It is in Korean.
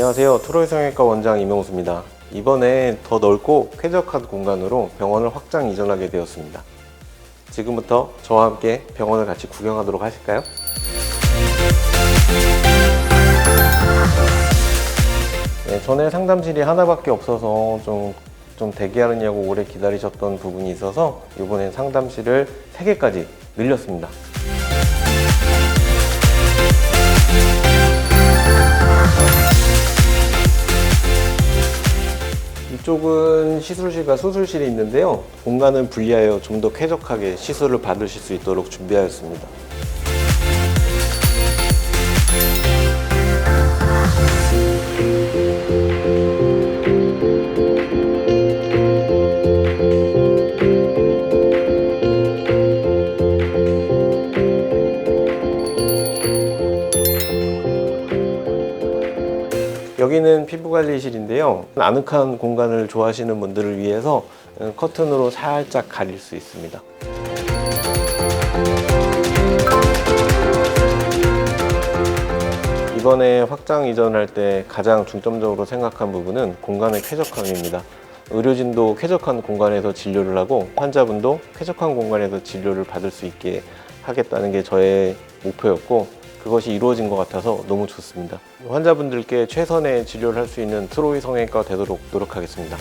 안녕하세요. 트로이 성형외과 원장 이명수입니다. 이번에 더 넓고 쾌적한 공간으로 병원을 확장 이전하게 되었습니다. 지금부터 저와 함께 병원을 같이 구경하도록 하실까요? 네, 전에 상담실이 하나밖에 없어서 좀, 좀 대기하느냐고 오래 기다리셨던 부분이 있어서 이번엔 상담실을 3개까지 늘렸습니다. 이쪽은 시술실과 수술실이 있는데요. 공간을 분리하여 좀 더 쾌적하게 시술을 받으실 수 있도록 준비하였습니다. 여기는 피부관리실인데요. 아늑한 공간을 좋아하시는 분들을 위해서 어, 커튼으로 살짝 가릴 수 있습니다. 이번에 확장 이전할 때 가장 중점적으로 생각한 부분은 공간의 쾌적함입니다. 의료진도 쾌적한 공간에서 진료를 하고 환자분도 쾌적한 공간에서 진료를 받을 수 있게 하겠다는 게 저의 목표였고 그것이 이루어진 것 같아서 너무 좋습니다. 환자분들께 최선의 진료를 할 수 있는 트로이 성형외과 되도록 노력하겠습니다.